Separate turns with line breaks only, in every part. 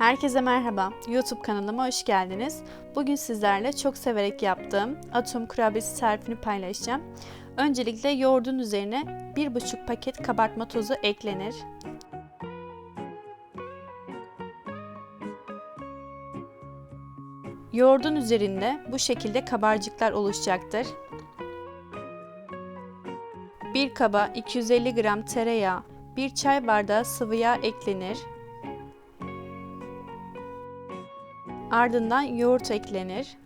Herkese merhaba. YouTube kanalıma hoş geldiniz. Bugün sizlerle çok severek yaptığım atom kurabiyesi tarifini paylaşacağım. Öncelikle yoğurdun üzerine 1,5 paket kabartma tozu eklenir. Yoğurdun üzerinde bu şekilde kabarcıklar oluşacaktır. Bir kaba 250 gram tereyağı, 1 çay bardağı sıvı yağ eklenir. Ardından yoğurt eklenir.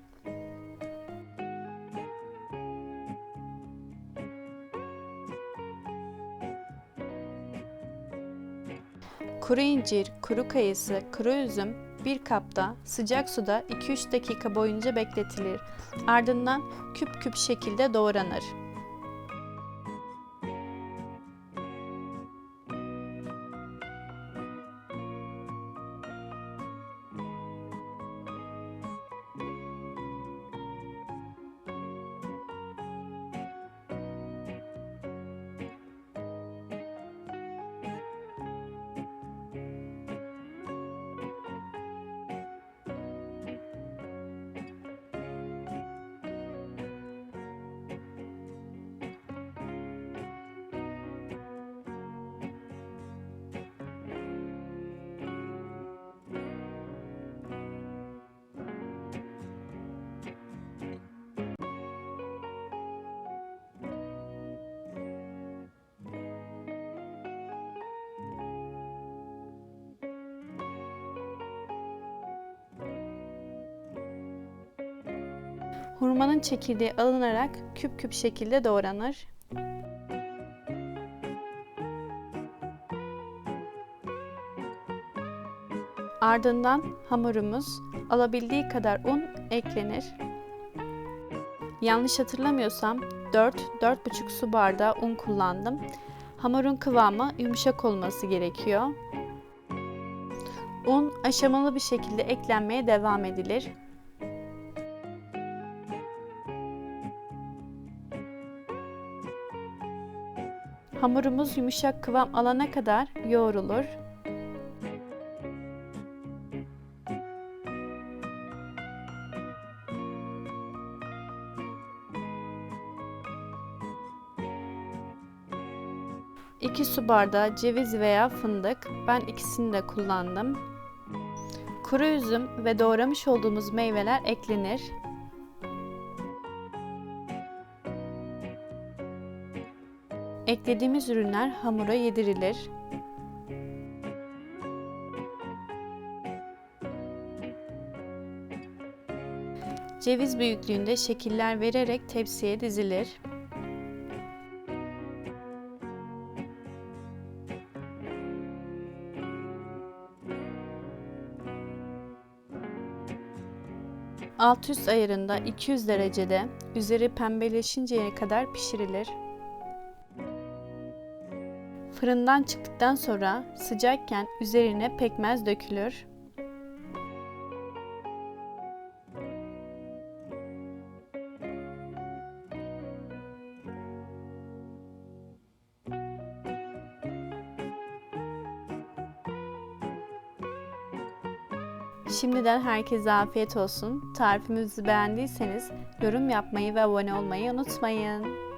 Kuru incir, kuru kayısı, kuru üzüm bir kapta sıcak suda 2-3 dakika boyunca bekletilir. Ardından küp küp şekilde doğranır. Hurmanın çekirdeği alınarak küp küp şekilde doğranır. Ardından hamurumuz alabildiği kadar un eklenir. Yanlış hatırlamıyorsam 4-4,5 su bardağı un kullandım. Hamurun kıvamı yumuşak olması gerekiyor. Un aşamalı bir şekilde eklenmeye devam edilir. Hamurumuz yumuşak kıvam alana kadar yoğrulur. İki su bardağı ceviz veya fındık. Ben ikisini de kullandım. Kuru üzüm ve doğramış olduğumuz meyveler eklenir. Eklediğimiz ürünler hamura yedirilir. Ceviz büyüklüğünde şekiller vererek tepsiye dizilir. Alt üst ayarında 200 derecede üzeri pembeleşinceye kadar pişirilir. Fırından çıktıktan sonra sıcakken üzerine pekmez dökülür. Şimdiden herkese afiyet olsun. Tarifimizi beğendiyseniz yorum yapmayı ve abone olmayı unutmayın.